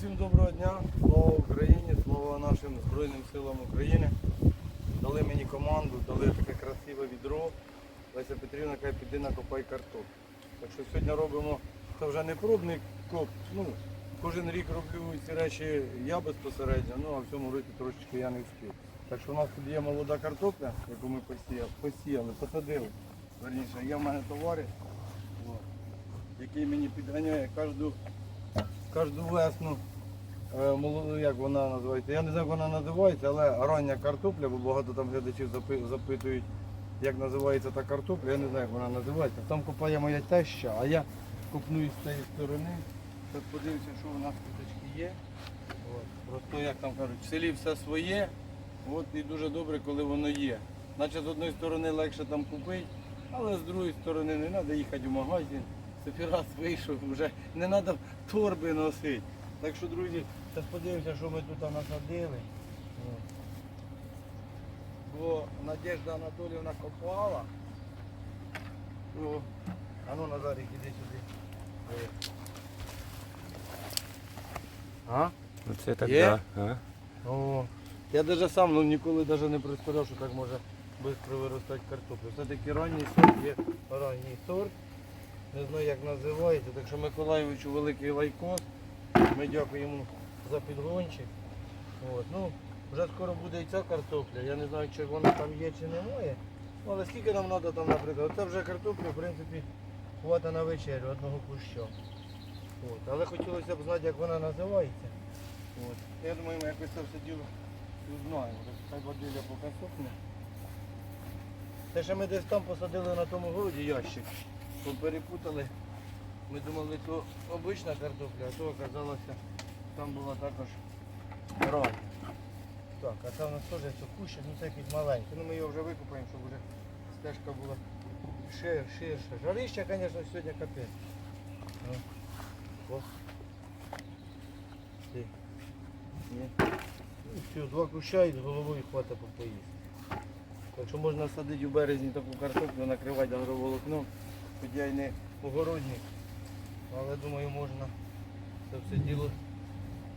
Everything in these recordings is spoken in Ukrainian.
всім доброго дня. Слава Україні, слава нашим Збройним силам України. Дали мені команду, дали таке красиве відро. Леся Петрівна каже, піди накопай картоп. Так що сьогодні робимо, це вже не пробний коп. Ну, кожен рік роблю ці речі я безпосередньо, ну а в цьому році трошечки я не встиг. Так що у нас тут є молода картопля, яку ми посіяли, посіяли посадили. Верніше, є в мене товариш, який мені підганяє кожну кожну весну, як вона називається. Я не знаю, як вона називається, але рання картопля, бо багато там глядачів запитують, як називається та картопля, я не знаю, як вона називається. Там копає моя теща, а я копну із цієї сторони. Тут подивимося, що у нас куточки є. От. Просто, як там кажуть, в селі все своє. От і дуже добре, коли воно є. Наче з одної сторони легше там купити, але з другої сторони не треба їхати в магазин. Сепірат вийшов, вже не треба торби носити. Так що, друзі, зараз подивимося, що ми тут насадили. Бо Надежда Анатоліївна копала. О, а ну Назарик, іди сюди. А? Ну це так, Є? да. А? О, я даже сам ну, ніколи даже не представляв, що так може швидко виростати картоплю. Все-таки ранній сорт є ранній сорт. Не знаю як називається. Так що Миколаєвичу великий лайкос. Ми дякуємо за підгончик. От, ну, вже скоро буде і ця картопля. Я не знаю, чи вона там є, чи немає. Але скільки нам треба там, наприклад, це вже картопля, в принципі, хвата на вечерю одного куща. От. Але хотілося б знати, як вона називається. От. Я думаю, ми якось це все діло узнаємо. Хай водиля поки сохне. Те, що ми десь там посадили на тому городі ящик, то перепутали. Ми думали, то обична картопля, а то оказалося, там була також рання. Так, а це у нас теж це кущик, ну це якийсь маленький. Ну ми його вже викопаємо, щоб вже стежка була шир, ширша. Жарища, звісно, сьогодні капець. Ну, о. Ти. Ні. Ну, все, два куща і з головою хватить по поїсти. Так що можна садити у березні таку картоплю, накривати агроволокном. Хоч я й не огородник, але думаю можна це все діло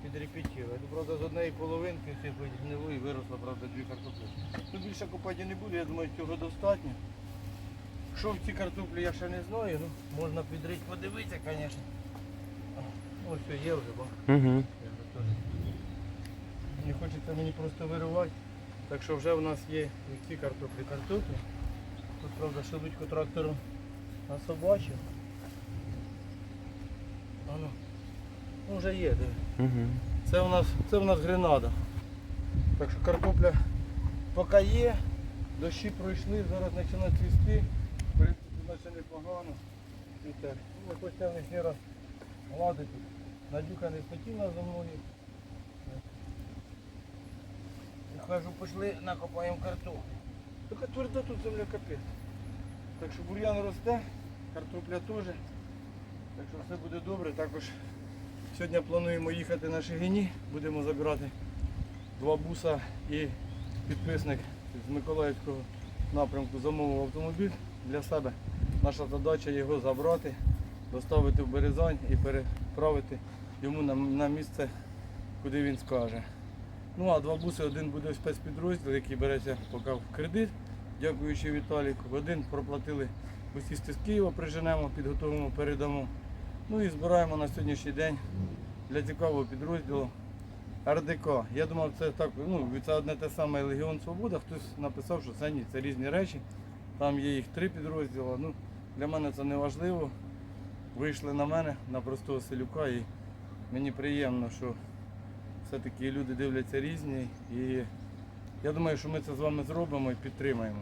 підрепетувати. Ну, правда, з однієї половинки гнилу і виросло, правда, дві картоплі. Ну більше копати не буду, я думаю, цього достатньо. Що в цій картоплі я ще не знаю, ну можна підрити, подивитися, звісно. Ось все є вже, бо. Угу. Не хочеться мені просто вирувати. Так що вже в нас є ці картоплі картоплі. Тут, правда, шелудько трактором на собачу. Ану. Ну вже є, диви. Угу. Це у нас, це у нас гренада. Так що картопля поки є, дощі пройшли, зараз починає цвісти. В принципі, наче непогано. І. Ну, це лишній раз гладити. Надюха не хотіла за мною. Я кажу, пішли накопаємо картоплю. Тільки твердо тут земля капець. Так що бур'ян росте, картопля теж. Так що все буде добре. Також Сьогодні плануємо їхати на Шигині, будемо забирати два буса і підписник з Миколаївського напрямку замовив автомобіль для себе. Наша задача його забрати, доставити в Березань і переправити йому на, місце, куди він скаже. Ну а два буси, один буде в спецпідрозділ, який береться поки в кредит, дякуючи Віталіку. Один проплатили бусісти з Києва, приженемо, підготовимо, передамо. Ну і збираємо на сьогоднішній день для цікавого підрозділу РДК. Я думав, це так, ну, це одне те саме Легіон Свобода. Хтось написав, що це ні, це різні речі. Там є їх три підрозділи. Ну, для мене це не важливо. Вийшли на мене, на простого селюка, і мені приємно, що все-таки люди дивляться різні. І я думаю, що ми це з вами зробимо і підтримаємо.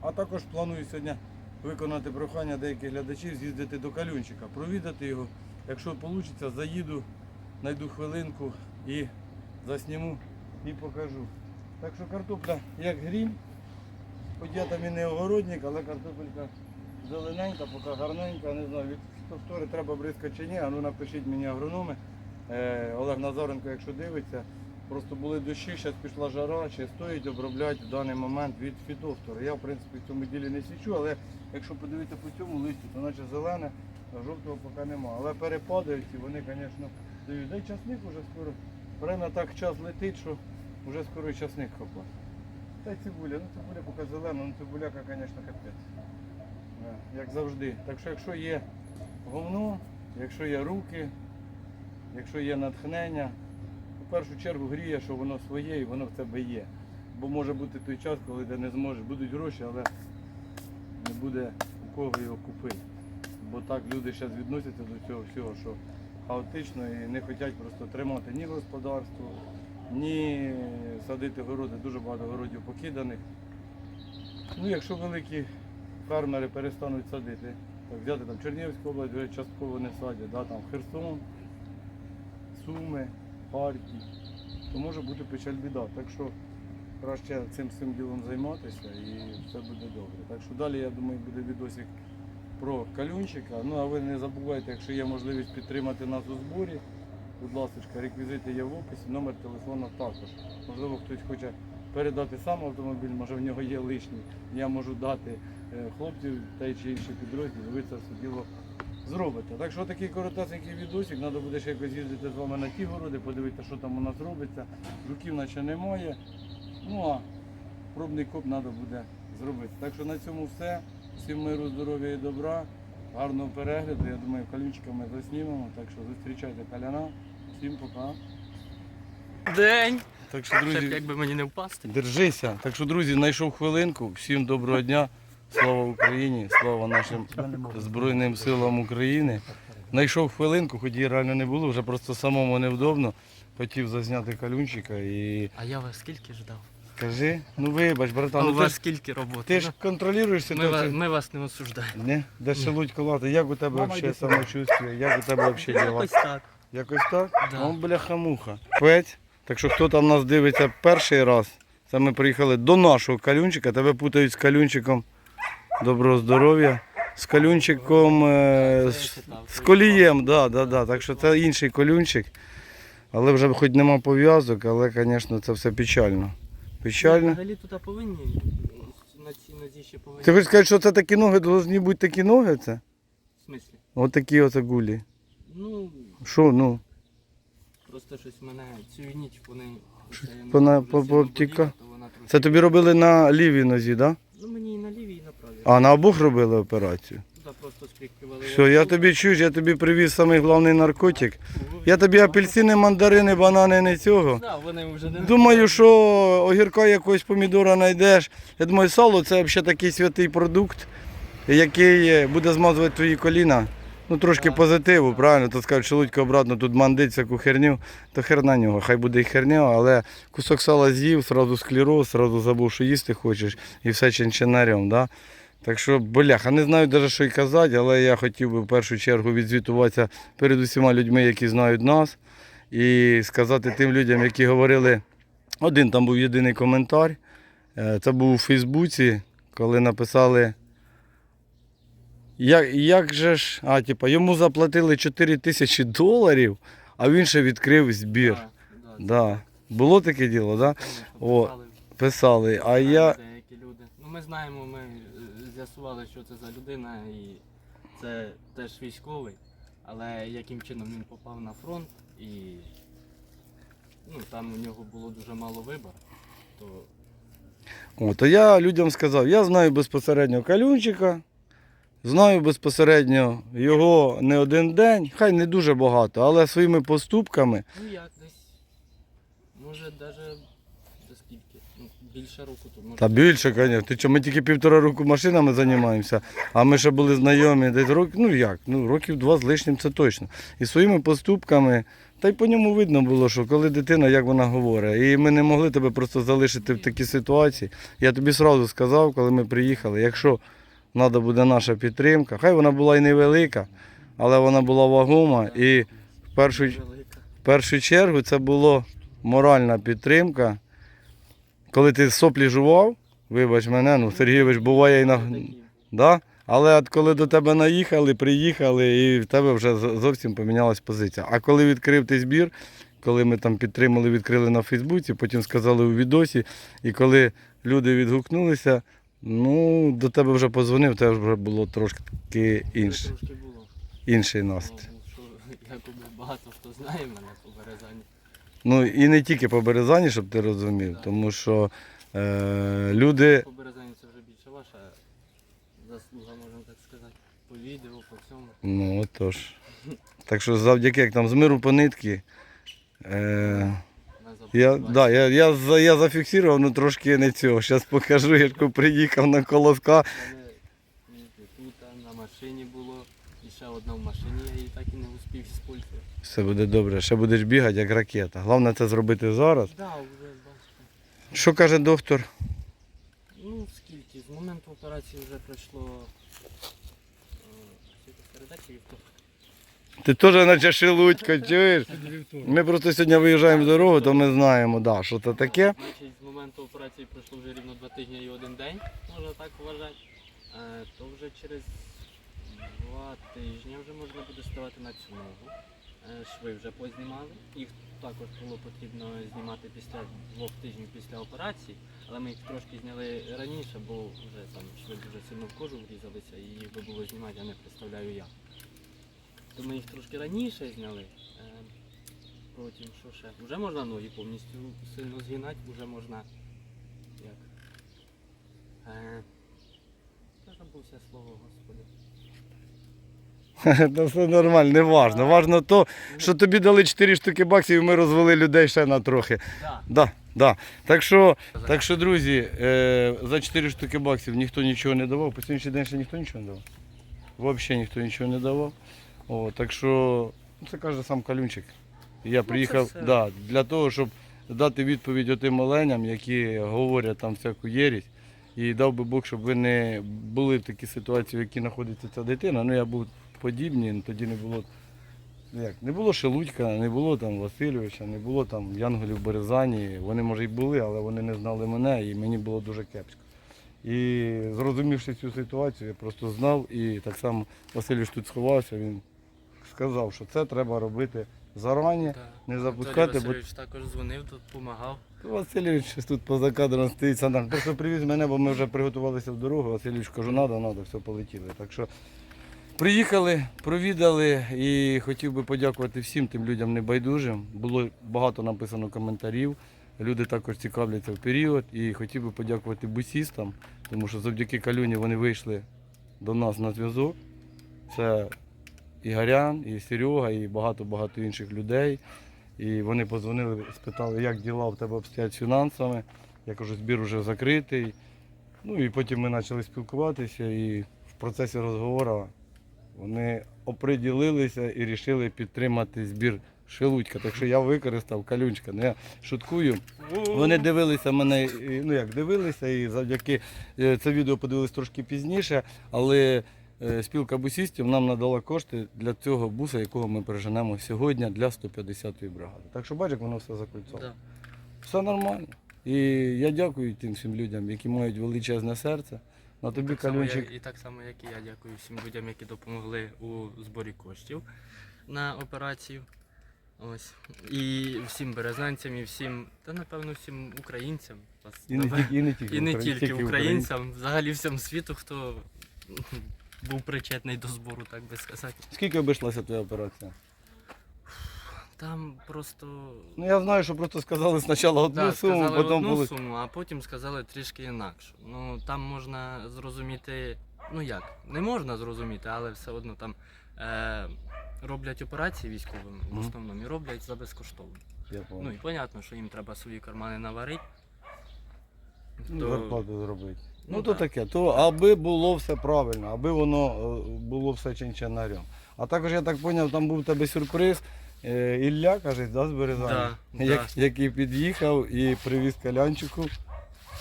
А також планую сьогодні виконати прохання деяких глядачів, з'їздити до Калюнчика, провідати його. Якщо вийде, заїду, знайду хвилинку і засніму і покажу. Так що картопля як грім. Хоч я там і не огородник, але картопелька зелененька, поки гарненька, не знаю, від повтори треба бризкати чи ні, а ну напишіть мені агрономи. Е, Олег Назаренко, якщо дивиться, просто були дощі, зараз пішла жара, чи стоїть обробляти в даний момент від фітофтора. Я в принципі в цьому ділі не січу, але якщо подивитися по цьому листю, то наче зелене, а жовтого поки нема. Але перепадають і вони, звісно, дають. Дай часник уже скоро. Время так час летить, що вже скоро і часник хопа. Та й цибуля, ну цибуля поки зелена, ну цибуляка, звісно, капець. Як завжди. Так що якщо є говно, якщо є руки, якщо є натхнення, в першу чергу гріє, що воно своє і воно в тебе є. Бо може бути той час, коли ти не зможеш, будуть гроші, але не буде у кого його купити. Бо так люди зараз відносяться до цього всього, що хаотично і не хочуть просто тримати ні господарство, ні садити городи. Дуже багато городів покиданих. Ну, якщо великі фермери перестануть садити, так взяти там Чернігівську область, частково не садять, да, там Херсон, Суми, Харків, то може бути печаль біда. Так що краще цим всім ділом займатися і все буде добре. Так що далі, я думаю, буде відосик про калюнчика. Ну а ви не забувайте, якщо є можливість підтримати нас у зборі, будь ласка, реквізити є в описі, номер телефону також. Можливо, хтось хоче передати сам автомобіль, може в нього є лишній. Я можу дати е, хлопців той чи інший підрозділ, ви це все діло зробите. Так що такий коротесенький відосик, треба буде ще якось їздити з вами на ті городи, подивитися, що там у нас робиться. Жуків наче немає. Ну а пробний коп треба буде зробити. Так що на цьому все. Всім миру, здоров'я і добра. Гарного перегляду. Я думаю, калючка ми заснімемо. Так що зустрічайте каляна. Всім пока. День! Так що, Щоб друзі, якби мені не впасти. держися. Так що, друзі, знайшов хвилинку. Всім доброго дня. Слава Україні, слава нашим Збройним силам України. Знайшов хвилинку, хоч її реально не було, вже просто самому невдобно. Хотів зазняти калюнчика і А я вас скільки ждав? кажи, ну вибач, братан, А у ну, ти, вас ж- скільки роботи? ти ж контролюєш Ну, ми, вас, ситуацію. ми вас не осуждаємо. Не? Де шелудько лати? Як у тебе взагалі самочувствие? Як у тебе взагалі діла? Якось так. Якось так? Да. Он бляха-муха. Пець. Так що хто там нас дивиться перший раз, це ми приїхали до нашого калюнчика. Тебе путають з калюнчиком. Доброго здоров'я. З калюнчиком, е, з, колієм, да, да, да. так що це інший колюнчик. Але вже хоч нема пов'язок, але, звісно, це все печально. Печально. Взагалі тут повинні на цій нозі ще повинні. Ти хочеш сказати, що це такі ноги, повинні бути такі ноги? Це? В смислі? От такі оце гулі. Ну, Що, ну? просто щось мене цю ніч вони. Щось вона дуже по- сильно пообтіка- боліла, то вона Це тобі робили на лівій нозі, так? Да? Ну мені і на лівій. А на обох робили операцію. Туди просто. Все, я тобі чуєш, я тобі привіз самий головний наркотик. Я тобі апельсини, мандарини, банани, не цього. Да, вони вже не Думаю, що огірка якогось помідора знайдеш. Я думаю, сало це взагалі такий святий продукт, який е, буде змазувати твої коліна. Ну трошки позитиву, правильно? То скажуть, що Лудько обратно тут мандить всяку херню, то хер на нього, хай буде і херня, але кусок сала з'їв, сразу склероз, сразу забув, що їсти хочеш, і все чинчинарем. Да? Так що, бляха, не знаю навіть, що й казати, але я хотів би в першу чергу відзвітуватися перед усіма людьми, які знають нас, і сказати тим людям, які говорили. Один там був єдиний коментар. Е, Це був у Фейсбуці, коли написали. Як, як же ж, а, типа, йому заплатили 4 тисячі доларів, а він ще відкрив збір. Да, да, Да. Було таке діло, да? писали. Писали. А я. Деякі люди. Ну ми знаємо, ми е, з'ясували, що це за людина, і це теж військовий, але яким чином він попав на фронт і ну, там у нього було дуже мало вибору, то О, то я людям сказав, я знаю безпосередньо калюнчика, знаю безпосередньо його не один день, хай не дуже багато, але своїми поступками. ну як десь, може навіть більше року то може. Та більше, звісно. Ти що, ми тільки півтора року машинами займаємося, а ми ще були знайомі десь років, ну як, ну років два з лишнім це точно. І своїми поступками, та й по ньому видно було, що коли дитина, як вона говорить. І ми не могли тебе просто залишити в такій ситуації. Я тобі одразу сказав, коли ми приїхали, якщо треба буде наша підтримка, хай вона була і невелика, але вона була вагома. І в першу, в першу чергу це була моральна підтримка. Коли ти соплі жував, вибач мене, ну Сергійович буває і на. Да? Але от коли до тебе наїхали, приїхали, і в тебе вже зовсім помінялась позиція. А коли відкрив ти збір, коли ми там підтримали, відкрили на Фейсбуці, потім сказали у відосі, і коли люди відгукнулися, ну до тебе вже позвонив, тебе вже було трошки інше, Трошки було. інший Ну, настрій. що якоби багато хто знає мене по Березані. Ну і не тільки по Березані, щоб ти розумів, Так. тому що е, люди. По Березані це вже більше ваша заслуга, можна так сказати. По відео, по всьому. Ну отож. Так що завдяки як там з миру по нитки. Е, Нас я, да, я, я, за- я зафіксував, ну трошки не цього. Зараз покажу, як приїхав на колоска. Це не тільки тут, а на машині було. І ще одна в машині, я її так і не успів спользувати. Все буде добре, ще будеш бігати, як ракета. Головне це зробити зараз. Да, вже бачите. Що каже доктор? Ну, скільки? З моменту операції вже пройшло. е, передачі вівторок. Ти теж наче шелудько, чуєш? Ми просто сьогодні виїжджаємо в дорогу, то ми знаємо, да, що це таке. Значить, з моменту операції пройшло вже рівно два тижні і один день, можна так вважати. Е, то вже через два тижні вже можна буде ставати на цю ногу. Шви вже познімали. Їх також було потрібно знімати після двох тижнів після операції, але ми їх трошки зняли раніше, бо вже там шви дуже сильно в кожу врізалися і їх би було знімати, я не представляю як. То ми їх трошки раніше зняли. Е, Потім що ще? Вже можна ноги повністю сильно згинати, вже можна як. Е, забувся слово, господи. Це все нормально, не важно. Важно то, що тобі дали 4 штуки баксів і ми розвели людей ще на трохи. Да. Да, да. Так що, так що друзі, е, за 4 штуки баксів ніхто нічого не давав. По сьогоднішній день ще ніхто нічого не давав. Взагалі ніхто нічого не давав. О, так що, ну, це каже сам Калюнчик. Я приїхав все. да, для того, щоб дати відповідь отим оленям, які говорять там всяку єрість. І дав би Бог, щоб ви не були в такій ситуації, в якій знаходиться ця дитина. Ну я був подібний, тоді не було. ну, Як, не було Шелудька, не було там Васильовича, не було там Янголів в Березані. Вони може й були, але вони не знали мене і мені було дуже кепсько. І зрозумівши цю ситуацію, я просто знав і так само Васильович тут сховався, він сказав, що це треба робити зарані. Не запускати, Анатолій бо- Васильович також дзвонив, тут допомагав. Васильович тут поза кадром стоїть, Сандар. Просто привіз мене, бо ми вже приготувалися в дорогу. Васильович кажу, надо, надо, все полетіли. Так що приїхали, провідали і хотів би подякувати всім тим людям небайдужим. Було багато написано коментарів. Люди також цікавляться в період. І хотів би подякувати бусістам, тому що завдяки Калюні вони вийшли до нас на зв'язок. Це і Гарян, і Серега, і багато-багато інших людей. І вони подзвонили, спитали, як діла в тебе обстоять з фінансами. Я кажу, збір вже закритий. Ну і потім ми почали спілкуватися і в процесі розговору вони оприділилися і вирішили підтримати збір Шелудька. Так що я використав калюнчика. Ну, я шуткую. Вони дивилися мене, і, ну як дивилися, і завдяки е, це відео подивилися трошки пізніше, але е, спілка бусістів нам надала кошти для цього буса, якого ми переженемо сьогодні для 150-ї бригади. Так що бачиш, як воно все закольцовано. Да. Все нормально. І я дякую тим всім людям, які мають величезне серце. На тобі, Так само, як- і так само, як і я дякую всім людям, які допомогли у зборі коштів на операцію. Ось. І всім березнанцям, і всім, та напевно всім українцям. Вас і не тільки, і не тільки, і не україн- тільки українцям. українцям, взагалі всьому світу, хто був причетний до збору, так би сказати. Скільки обійшлася твоя операція? Там просто Ну я знаю, що просто сказали спочатку одну Да, суму, сказали потім одну були. суму, а потім сказали трішки інакше. Ну там можна зрозуміти, ну як, не можна зрозуміти, але все одно там е, роблять операції військовим в Мгм. основному і роблять за безкоштовно. Я Ну і понятно, що їм треба свої кармани наварити. Ну, То- зарплату зробити. Ну, Ну, то да. таке, то аби було все правильно, аби воно е, було все чинчинарем. А також я так зрозумів, там був у тебе сюрприз. Е, Ілля, каже, да, з Березані, Да, як, да. який під'їхав і привіз калянчику.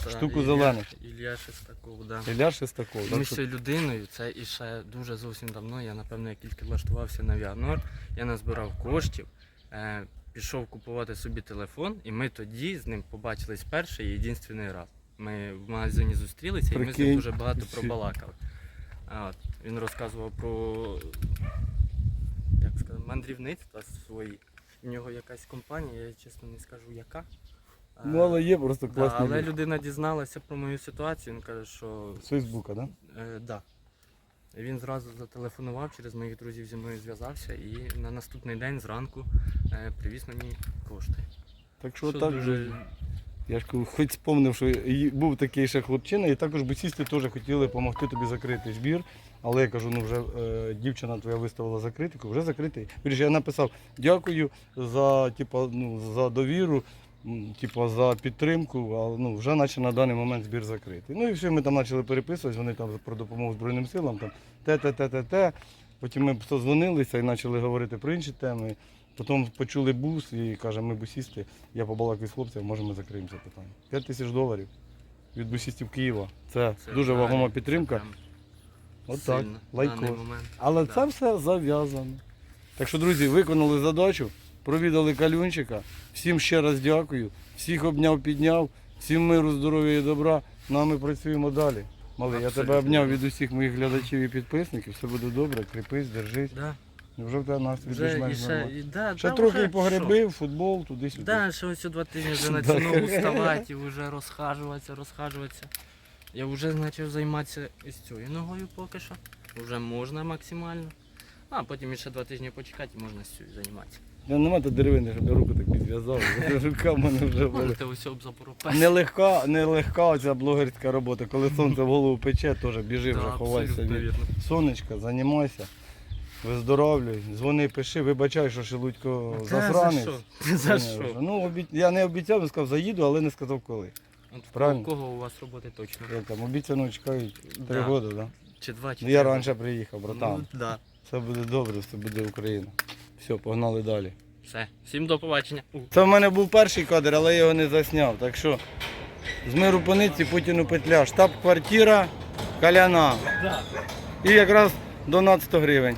Та, штуку Ілля- зелених. Ілля Шестаков, да. Ілля Шестаков. Ми Так з що, цією людиною, це і ще дуже зовсім давно. Я напевно, як тільки влаштувався на Віанор, я назбирав коштів, е, пішов купувати собі телефон, і ми тоді з ним побачились перший і єдинственний раз. Ми в магазині зустрілися і ми з Прикинь. ним дуже багато пробалакали. А, от, він розказував про сказати, мандрівництва свої. У нього якась компанія, я чесно не скажу яка. Ну, але є просто да, але люди. людина дізналася про мою ситуацію, він каже, що З Фейсбука, так? Да? Е, да. Він зразу зателефонував, через моїх друзів зі мною зв'язався і на наступний день зранку е, привіз мені кошти. Так що, Що так, дуже я ж хоч спомнив, що і був такий ще хлопчина, і також бусісти теж хотіли допомогти тобі закрити збір. Але я кажу, ну вже е, дівчина твоя виставила закритику, вже закритий. Вірш, я написав дякую за, типа, ну, за довіру, м, типа, за підтримку, але ну, вже наче на даний момент збір закритий. Ну і все, ми там почали переписуватись, вони там про допомогу Збройним силам, там те, те, те, те, те. Потім ми созвонилися і почали говорити про інші теми. Потім почули бус і каже, ми бусісти, я побалакаю з хлопцями, може ми закриємо це питання. 5 тисяч доларів від бусістів Києва. Це, це дуже вагома підтримка. Прям От так, сильно в лайко. даний момент. Але Да. це все зав'язано. Так що, друзі, виконали задачу, провідали калюнчика. Всім ще раз дякую. Всіх обняв, підняв, всім миру, здоров'я і добра. Ну а ми працюємо далі. Малий, я тебе Абсолютно. обняв від усіх моїх глядачів і підписників. Все буде добре, кріпись, держись. Да. Вже в тебе настрій Вже, і більш-менш ще, нормальний. і, да, Ще да, трохи вже, і погребив, футбол, туди-сюди. Да, ще ось два тижні вже Да. почну вставати і вже розхажуватися, розхажуватися. Я вже почав займатися із цією ногою поки що. Вже можна максимально. А потім ще два тижні почекати і можна з цією займатися. Я нема та деревини, щоб я руку так підв'язав. Рука в мене вже була. Нелегка, нелегка оця блогерська робота. Коли сонце в голову пече, теж біжи вже ховайся. від Сонечка, займайся, виздоровлюй, дзвони, пиши, вибачай, що Шелудько засранець. За що? Ну, обі... Я не обіцяв, він сказав, заїду, але не сказав коли. От Правильно. У кого у вас роботи точно? Як там, обіцяно чекають три Да. роки, да? Чи два, чи Ну, я три? раніше приїхав, братан. Ну, да. Все буде добре, все буде Україна. Все, погнали далі. Все. Всім до побачення. У. Це в мене був перший кадр, але я його не засняв. Так що з миру пониці, Путіну петля, штаб-квартира, каляна. Да. І якраз донат 100 гривень.